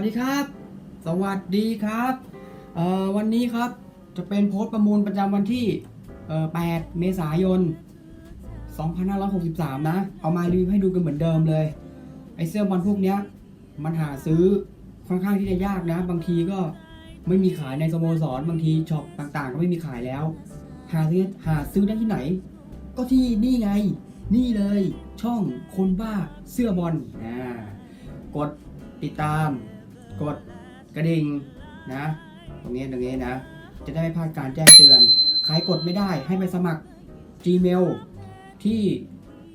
วัสดีครับ สวัสดีครับเอ่อวันนี้ครับจะเป็นโพสต์ประมูลประจำวันที่เอ่อ8เมษายน 2563 นะ เอามารีวิวให้ดูกันเหมือนเดิมเลย ไอเสื้อบอลพวกเนี้ย มันหาซื้อค่อนข้างที่จะยากนะ บางทีก็ไม่มีขายในสโมสร บางทีช็อปต่างๆ ก็ไม่มีขายแล้ว หาซื้อหาซื้อได้ที่ไหน ก็ที่นี่ไง นี่เลย ช่องคนบ้าเสื้อบอลอ่ากดติดตาม กดกระดิ่งนะ ตรงนี้ตรงนี้นะ จะได้ไม่พลาดการแจ้งเตือน ใครกดไม่ได้ให้ไปสมัคร Gmail ที่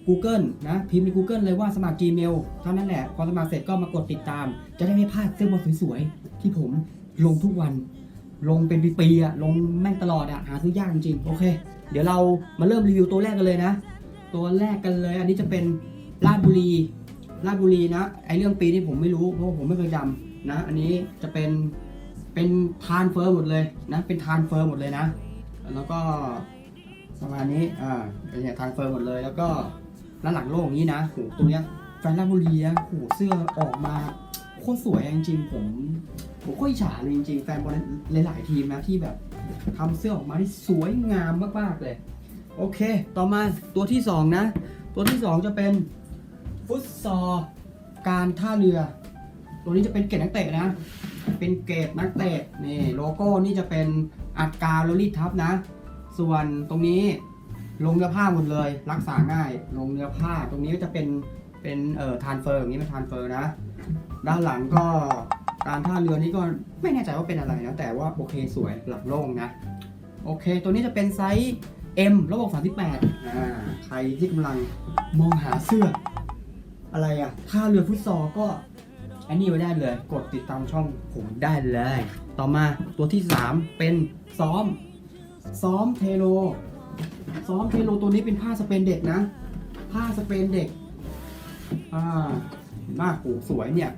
Google นะ พิมพ์ใน Google เลยว่าสมัคร Gmail เท่านั้นแหละ พอสมัครเสร็จก็มากดติดตาม จะได้ไม่พลาดเสื้อบอลสวยๆ ที่ผมลงทุกวัน ลงเป็นปีๆอะลงแม่งตลอดอะหาซื้อยากจริงๆ โอเค เดี๋ยวเรามาเริ่มรีวิวตัวแรกกันเลยนะ ตัวแรกกันเลย อันนี้จะเป็นราชบุรีราชบุรีนะ ไอเรื่องปีนี่ผมไม่รู้เพราะผมไม่เคยจำ นะอันนี้จะเป็นเป็นทานเฟอร์หมดเลยนะเป็นทานเฟอร์หมดเลยนะ แล้วก็ประมาณนี้อ่าเป็นเนี่ยทานเฟอร์หมดเลย แล้วก็ด้านหลังโล่งอย่างนี้นะโหตัวเนี้ยแฟนราบุรีนะโหเสื้อออกมาโคตรสวยจริงๆผมผมก็อิจฉาเลยจริงๆแฟนบอลหลาย ๆ ทีมนะที่แบบทำเสื้อออกมาที่สวยงามมากๆเลย โอเค ต่อมาตัวที่ 2 นะ ตัวที่ 2 จะเป็นฟุตซอลการท่าเรือ ตัวนี้จะเป็นเกรดนักเตะนะ เป็นเกรดนักเตะนี่โลโก้นี่จะเป็นอัดกาวแล้วรีดทับนะ ส่วนตรงนี้ลงเนื้อผ้าหมดเลย รักษาง่าย ลงเนื้อผ้าตรงนี้ก็จะเป็นเป็นเอ่อทานเฟอร์อย่างนี้เป็นทานเฟอร์นะ ด้านหลังก็การท่าเรือนี่ก็ไม่แน่ใจว่าเป็นอะไรนะแต่ว่าโอเคสวยหลังโล่งนะ โอเค ตัวนี้จะเป็นไซส์ M ระบบ38อ่าใครที่กำลังมองหาเสื้อ อะไรอะท่าเรือฟุตซอลก็ อันนี้ไว้ได้เลย กดติดตามช่องผมได้เลย ต่อมาตัวที่ 3 เป็นซ้อม ซ้อมเทโล ซ้อมเทโลตัวนี้เป็นผ้าสเปนเด็กนะ ผ้าสเปนเด็ก อ่าเห็นมากโหสวยเนี่ย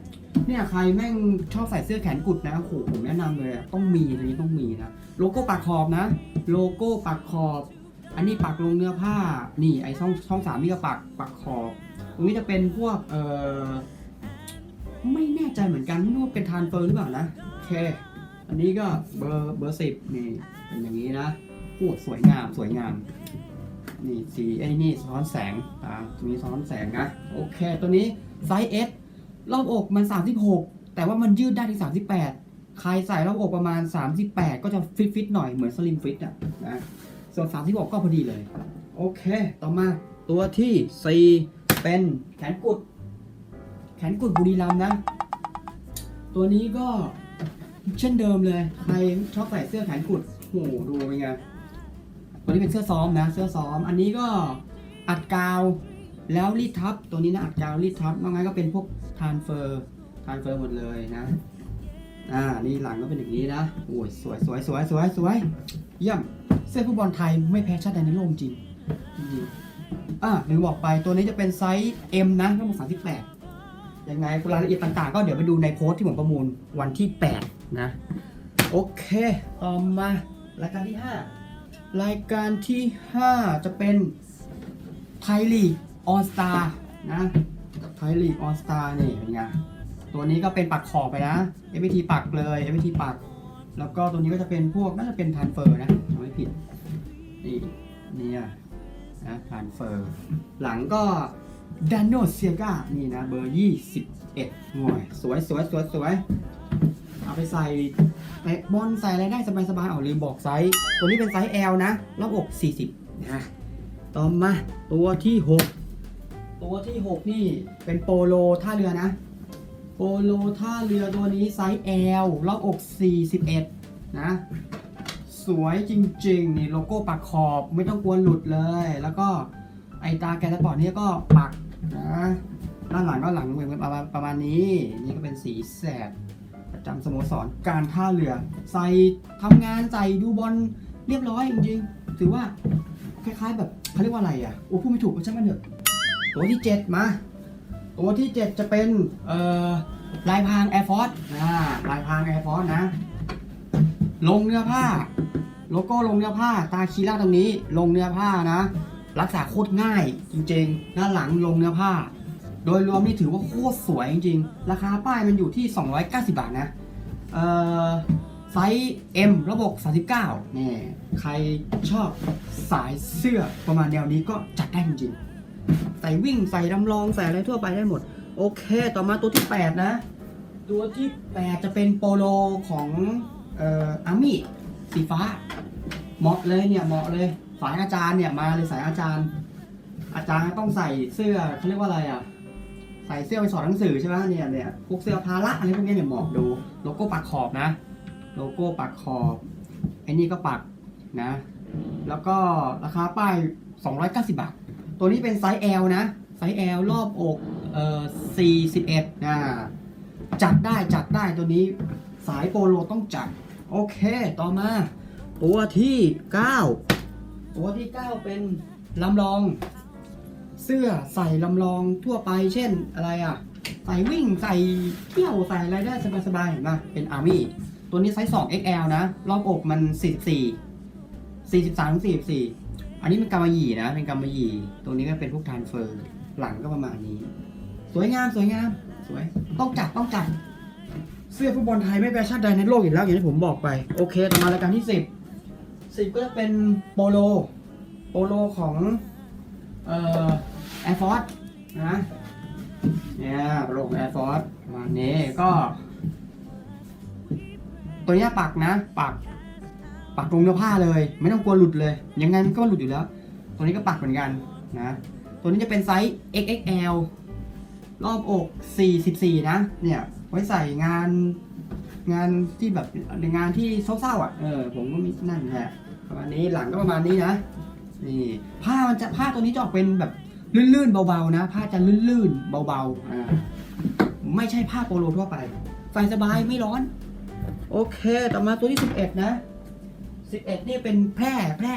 เนี่ยใครแม่งชอบใส่เสื้อแขนกุดนะโอ้โหผมแนะนำเลยต้องมีตัวนี้ต้องมีนะ โลโก้ปากขอบนะ โลโก้ปากขอบ อันนี้ปักลงเนื้อผ้า นี่ไอช่องช่องสามนี่ก็ปักปักขอบ ตรงนี้จะเป็นพวกเอ่อ ไม่แน่ใจเหมือนกันไม่รู้ว่าเป็นทานเฟอร์หรือเปล่านะโอเค อันนี้ก็เบอร์เบอร์สิบนี่เป็นอย่างนี้นะโอ้สวยงามสวยงาม นี่สีไอ้นี่สะท้อนแสงอ่าตรงนี้สะท้อนแสงนะโอเค ตัวนี้ไซส์ S รอบอกมัน 36 แต่ว่ามันยืดได้ถึง38 ใครใส่รอบอกประมาณ 38 ก็จะฟิตฟิตหน่อยเหมือนสลิมฟิตอะนะส่วน36ก็พอดีเลย โอเค ต่อมาตัวที่ 4 เป็นแขนกุด นกุดบุรีรัมย์นะ ตัวนี้ก็เช่นเดิมเลย ใครชอบใส่เสื้อแขนกุดโหดูเป็นไงตัวนี้เป็นเสื้อซ้อมนะ เสื้อซ้อม อันนี้ก็อัดกาวแล้วรีดทับ ตัวนี้นะอัดกาวรีดทับนอกนั้นก็เป็นพวกทานเฟอร์ทานเฟอร์หมดเลยนะ อ่า นี่หลังก็เป็นอย่างนี้นะโอ้ยสวยสวยสวยสวยสวยเยี่ยม เสื้อฟุตบอลไทยไม่แพ้ชาติใดในโลกจริงจริงอะลืมบอกไปตัวนี้จะเป็นไซส์ M นะทั้งหมด38 ยังไงรายละเอียดต่างๆ ก็เดี๋ยวไปดูในโพสต์ที่ผมประมูลวันที่ 8 นะ โอเคต่อมารายการที่ 5 รายการที่ 5 จะเป็นไทยลีกออสตานะไทยลีกออสตานี่เป็นไงตัวนี้ก็เป็นปักขอบไปนะ FPT ปักเลย FPT ปัก แล้วก็ตัวนี้ก็จะเป็นพวกน่าจะเป็นทานเฟอร์นะถ้าไม่ผิดนี่เนี่ยนะทานเฟอร์ หลังก็ ดานโนเซียกานี่นะเบอร์ 21หน่วยสวยสวยสวยสวยเอาไปใส่เตะบอลใส่อะไรได้สบายๆเอาลืมบอกไซส์ ตัวนี้เป็นไซส์ L นะรอบอก 40 นะ ต่อมาตัวที่ 6 ตัวที่ 6 นี่เป็นโปโลท่าเรือนะ โปโลท่าเรือตัวนี้ไซส์ L รอบอก 41 นะ สวยจริงๆ นี่โลโก้ปักขอบไม่ต้องกลัวหลุดเลย แล้วก็ ไอตาแกนสปอร์ตนี่ก็ปักนะด้านหลังก็หลังเป็นประมาณประมาณนี้ นี่ก็เป็นสีแสดประจำสโมสรการท่าเรือ ใส่ทำงานใส่ดูบอลเรียบร้อยจริงๆถือว่าคล้ายๆแบบเขาเรียกว่าอะไรอะโอ้พูดไม่ถูกก็ช่างมันเถอะตัวที่ 7 มา ตัวที่ 7 จะเป็นเอ่อลายพราง Air Force อ่าลายพราง Air Force นะ ลงเนื้อผ้า โลโก้ลงเนื้อผ้า ตาคีร่าตรงนี้ ลงเนื้อผ้านะ รักษาโคตรง่ายจริงๆด้าหลังลงเนื้อผ้า โดยรวมนี่ถือว่าโคตรสวยจริงๆ ราคาป้ายมันอยู่ที่ 290 บาทนะ เอ่อไซส์ M ระบบ 39นี่ใครชอบสายเสื้อประมาณแนวนี้ก็จัดได้จริงๆ ใส่วิ่งใส่ลำลองใส่อะไรทั่วไปได้หมด โอเค ต่อมาตัวที่ 8 นะ ตัวที่ 8 จะเป็นโปโลของเอ่ออาร์มี่สีฟ้า เหมาะเลยเนี่ย เหมาะเลย สายอาจารย์เนี่ยมาเลยสายอาจารย์ อาจารย์ต้องใส่เสื้อเขาเรียกว่าอะไรอะใส่เสื้อไปสอนหนังสือใช่ไหมเนี่ยเนี่ยพวกเสื้อพาระอะไรพวกนี้เนี่ยหมาะดูโลโก้ปักขอบนะ โลโก้ปักขอบไอ้นี่ก็ปักนะ แล้วก็ราคาป้าย 290 บาท ตัวนี้เป็นไซส์ L นะ ไซส์ L รอบอกเอ่อ41นะจัดได้จัดได้ตัวนี้สายโปโลต้องจัด โอเค ต่อมา ตัวที่ 9 ตัวที่ 9 เป็นลำลอง เสื้อใส่ลำลองทั่วไป เช่นอะไรอะ ใส่วิ่งใส่เที่ยวใส่อะไรได้สบายๆเห็นปะเป็นอาร์มี่ตัวนี้ไซส์ 2 XL นะ รอบอกมัน 44 43 44 อันนี้เป็นกำมะหยี่นะ เป็นกำมะหยี่ตัวนี้ก็เป็นพวกทรานเฟอร์ หลังก็ประมาณนี้ สวยงามสวยงามสวย ต้องจัดต้องจัดเสื้อฟุตบอลไทยไม่แพ้ชาติใดในโลกอีกแล้วอย่างที่ผมบอกไป โอเคต่อมารายการที่ 10 10ก็จะเป็นโปโล โปโลของเอ่อแอร์ฟอร์สนะเนี่ยโปโลของแอร์ฟอร์ประมาณนี้ก็ ตัวเนี้ยปักนะ ปัก ปักตรงเนื้อผ้าเลย ไม่ต้องกลัวหลุดเลย ยังไงมันก็หลุดอยู่แล้ว ตัวนี้ก็ปักเหมือนกันนะ ตัวนี้จะเป็นไซส์ XXL รอบอก 44 นะ เนี่ย ไว้ใส่งานงานที่แบบงานที่เศร้าๆอะ เออ ผมก็มีนั่นแหละ ประมาณนี้หลังก็ประมาณนี้นะนี่ผ้ามันจะผ้าตัวนี้จะออกเป็นแบบลื่นๆเบาๆนะ ผ้าจะลื่นๆเบาๆอ่าไม่ใช่ผ้าโปโลทั่วไปใส่สบายไม่ร้อน โอเค ต่อมาตัวที่ 11 นะ 11 นี่เป็นแพร่แพร่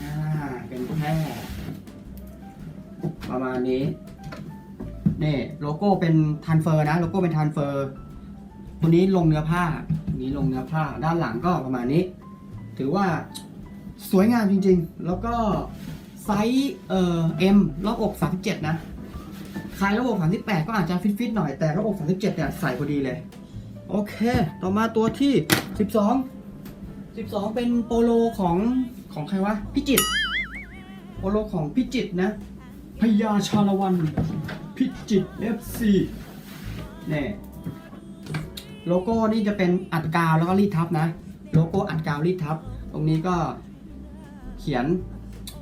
อ่าเป็นแพร่ประมาณนี้นี่โลโก้เป็นทันเฟอร์นะ โลโก้เป็นทันเฟอร์ตัวนี้ลงเนื้อผ้านี้ลงเนื้อผ้า ด้านหลังก็ประมาณนี้ ถือว่าสวยงามจริงๆ แล้วก็ไซส์เอ่อ M รอบอก 37 นะใครรอบอก 38 ก็อาจจะฟิตๆหน่อยแต่รอบอก 37 เนี่ยใส่พอดีเลย โอเค ต่อมาตัวที่ 12 12 เป็นโปโลของของใครวะพิจิตโปโลของพิจิตนะพญาชาละวันพิจิต FC เนี่ยโลโก้นี่จะเป็นอัดกาวแล้วก็รีดทับนะ โลโก้อัดกาวรีดทับ ตรงนี้ก็เขียน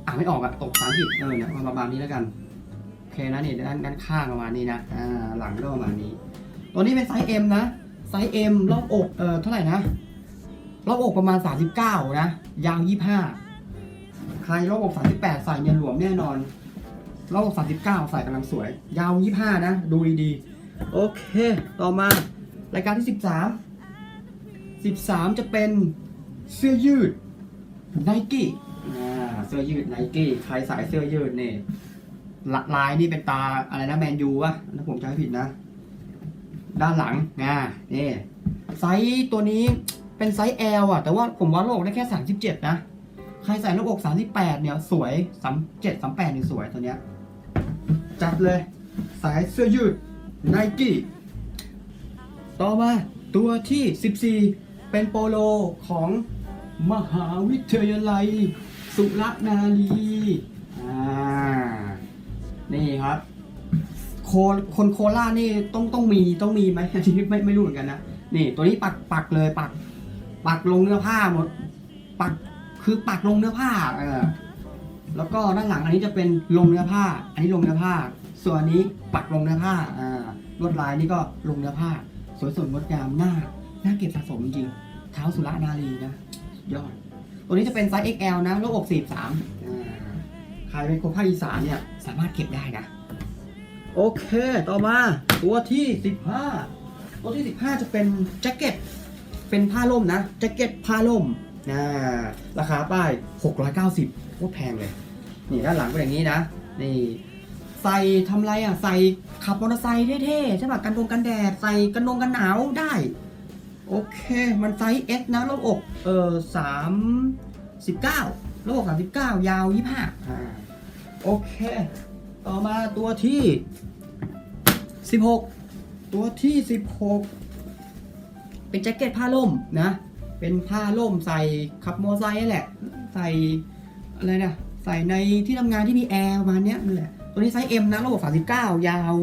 อ่านไม่ออกอะตกภาษาอังกฤษเออเนี่ยประมาณนี้แล้วกันโอเคนะนี่ด้านด้านข้างประมาณนี้นะอ่าหลังก็ประมาณนี้ ตัวนี้เป็นไซส์ M นะไซส์ M รอบอกเออเท่าไหร่นะรอบอกประมาณ 39 นะ ยาว 25 ใครรอบอก 38 ใส่เงินหลวมแน่นอนรอบอก 39 ใส่กำลังสวย ยาว 25 นะ ดูดีๆ โอเค ต่อมารายการที่ 13 13 จะเป็นเสื้อยืดไนกี้เสื้อยืดไนกี้ใครสายเสื้อยืดเนี่ยลลายนี่เป็นตาอะไรนะแมนยูวะถ้าผมจำไม่ผิดนะ ด้านหลังอ่านี่ไซส์ตัวนี้เป็นไซส์ L อะ แต่ว่าผมวัดโลกได้แค่ 37 นะ ใครใส่หน้าอก 38 เนี่ย สวย 37 38นี่สวยตัวเนี้ย จัดเลย สายเสื้อยืดไนกี้ต่อมาตัวที่ 14 เป็นโปโลของมหาวิทยาลัย สุรนารีอ่านี่ครับโคคนโคราชนี่ต้องต้องมีต้องมีไหมอันนี้ไม่ไม่รู้เหมือนกันนะนี่ตัวนี้ปักปักเลยปัก ปักลงเนื้อผ้าหมด ปักคือปักลงเนื้อผ้าเออแล้วก็ด้านหลังอันนี้จะเป็นลงเนื้อผ้า อันนี้ลงเนื้อผ้า ส่วนนี้ปักลงเนื้อผ้าอ่าลวดลายนี่ก็ลงเนื้อผ้า สวยสดงดงามหน้า น้าเก็บสะสมจริงเท้าสุรนารีนะ ยอด ตัวนี้จะเป็นไซส์ XL นะโลบอก43อ่าใครเป็นคนภาคอีสานเนี่ย สามารถเก็บได้นะ โอเค ต่อมาตัวที่ 15 ตัวที่ 15 จะเป็นแจ็คเก็ต เป็นผ้าล่มนะ แจ็คเก็ตผ้าล่มนะราคาป้าย 690โคตรแพงเลย นี่ด้านหลังเป็นอย่างนี้นะ นี่ใส่ทำไรอะ ใส่ขับมอเตอร์ไซค์เท่ๆใช่ป่ะกันดงกันแดด ใส่กันดงกันหนาวได้ โอเค มันไซส์ S นะรอบอก เออ39รอบอก39ยาว25อ่า โอเค ต่อมาตัวที่16ตัวที่16เป็นแจ็คเก็ตผ้าล่มนะ เป็นผ้าล่มใส่ขับมอไซค์นั่นแหละ ใส่อะไรนะ ใส่ในที่ทำงานที่มีแอร์ประมาณเนี้ยนั่นแหละ ตัวนี้ไซส์ M นะระบบ39 ยาว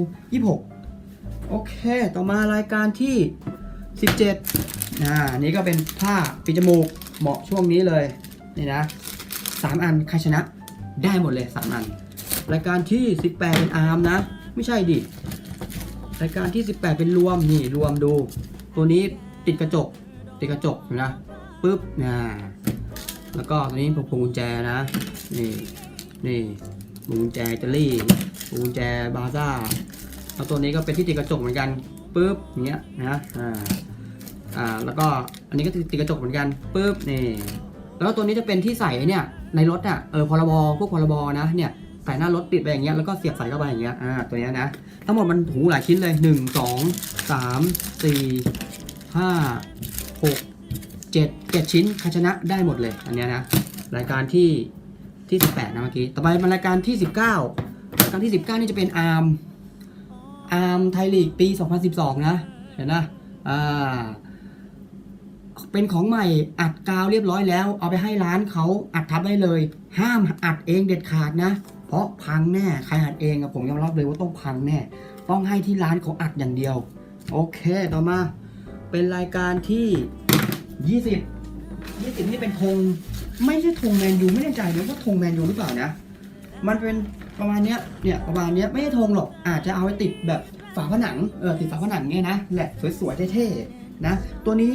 26 โอเค ต่อมารายการที่ 17นะอันนี้ก็เป็นผ้าปิดจมูกเหมาะช่วงนี้เลยนี่นะ3อันใครชนะได้หมดเลย3อัน รายการที่ 18 เป็นอาร์มนะ ไม่ใช่ดิรายการที่ 18 เป็นรวมนี่รวมดู ตัวนี้ติดกระจก ติดกระจกนะปุ๊บนะแล้วก็ตัวนี้พวงกุญแจนะนี่นี่พวงกุญแจอิตาลีพวงกุญแจบาซ่าแล้วตัวนี้ก็เป็นที่ติดกระจกเหมือนกันปุ๊บอย่างเงี้ยนะอ่า อ่าแล้วก็อันนี้ก็ติดกระจกเหมือนกันปุ๊บนี่แล้วตัวนี้จะเป็นที่ใส่เนี่ยในรถอะเออพรบพวกพรบนะเนี่ยใส่หน้ารถติดไปอย่างเงี้ยแล้วก็เสียบใส่เข้าไปอย่างเงี้ยอ่าตัวเนี้ยนะทั้งหมดมันหูหลายชิ้นเลยหนึ่งสองสามสี่ห้าหกเจ็ดเจ็ดชิ้นใครชนะได้หมดเลยอันเนี้ยนะรายการที่ที่สิบแปดนะเมื่อกี้ต่อไปมารายการที่สิบเก้ารายการที่สิบเก้านี่จะเป็นอาร์มอาร์มไทยลีกปี 2012 นะเห็นนะอ่า เป็นของใหม่อัดกาวเรียบร้อยแล้ว เอาไปให้ร้านเขาอัดทับได้เลย ห้ามอัดเองเด็ดขาดนะ เพราะพังแน่ใครอัดเองอะผมยอมรับเลยว่าต้องพังแน่ต้องให้ที่ร้านเขาอัดอย่างเดียว โอเคต่อมา เป็นรายการที่ 20 20 นี่เป็นธงไม่ใช่ธงแมนยูไม่แน่ใจเนะว่าธงแมนยูหรือเปล่านะ มันเป็นประมาณเนี้ยเนี่ยประมาณเนี้ยไม่ใช่ธงหรอกอาจจะเอาไปติดแบบฝาผนังเออติดฝาผนังเงี้ยนะแหละสวยๆเท่ๆนะ ตัวนี้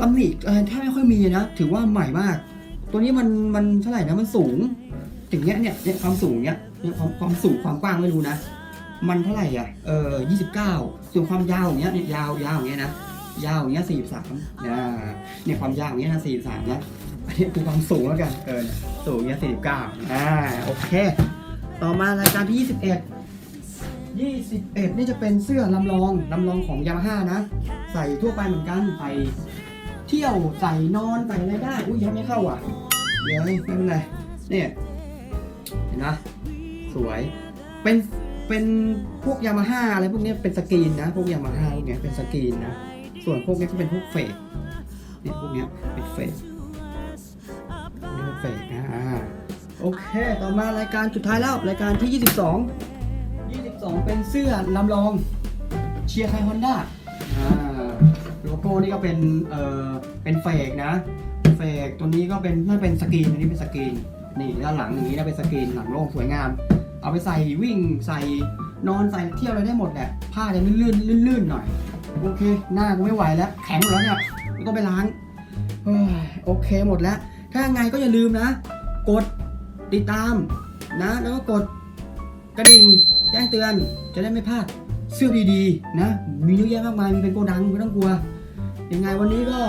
ตำหนิแทบไม่ค่อยมีนะ ถือว่าใหม่มาก ตัวนี้มันมันเท่าไหร่นะมันสูง ถึงเนี้ยเนี่ยเนี่ยความสูงเนี้ยเนี่ยความความสูงความกว้างไม่รู้นะ มันเท่าไหร่อะเออยี่สิบเก้าส่วนความยาวอย่างเงี้ยเนี่ยยาวยาวอย่างเงี้ยนะยาวอย่างเงี้ยสี่สามนะเนี่ยความยาวอย่างเงี้ยนะสี่สามนะอันนี้คือความสูงแล้วกันเออสูงเงี้ยสี่สิบเก้าอ่าโอเค ต่อมารายการที่ยี่สิบเอ็ดยี่สิบเอ็ดนี่จะเป็นเสื้อลำลองลำลองของยามาฮ่านะ ใส่ทั่วไปเหมือนกันใส่ ที่ยว ใส่นอนใส่อะไรได้ อุ้ยยังไม่เข้าอะ เดี๋ยวไม่เป็นไรเนี่ยเห็นนะสวย เป็นเป็นพวกยามาฮ่าอะไรพวกนี้เป็นสกรีนนะ พวกยามาฮ่าพวกเนี้ยเป็นสกรีนนะ ส่วนพวกนี้ก็เป็นพวกเฟกเนี่ยพวกเนี้ยเป็นเฟกนี่เป็นเฟกนะโอเค ต่อมารายการสุดท้ายแล้วรายการที่ 22 22 เป็นเสื้อลำลองเชียร์ไคฮอนด้า โก้นี่ก็เป็นเอ่อเป็นเฟกนะเฟกตัวนี้ก็เป็นน่าเป็นสกรีนอันนี้เป็นสกรีนนี่ด้านหลังอย่างนี้นะเป็นสกรีนหลังโล่งสวยงาม เอาไปใส่วิ่งใส่นอนใส่เที่ยวอะไรได้หมดแหละผ้าจะลื่นๆลื่นๆหน่อยโอเค หน้ากูไม่ไหวแล้ว แข็งหมดแล้วเนี่ยกูต้องไปล้างโอเคหมดแล้ว ถ้าไงก็อย่าลืมนะ กดติดตามนะ แล้วก็กดกระดิ่งแจ้งเตือนจะได้ไม่พลาดเสื้อดีๆ นะ มีเยอะแยะมากมาย มีเป็นโกดังไม่ต้องกลัว ยังไงวันนี้ก็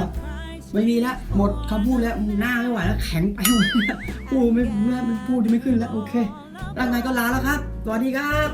ไม่มีละหมดคำพูดแล้วหน้าไม่ไหวแล้วแข็งไปหมดแล้วพูดไม่ไม่มันพูดจะไม่ขึ้นแล้วโอเคแล้วไงก็ลาแล้วครับสวัสดีครับ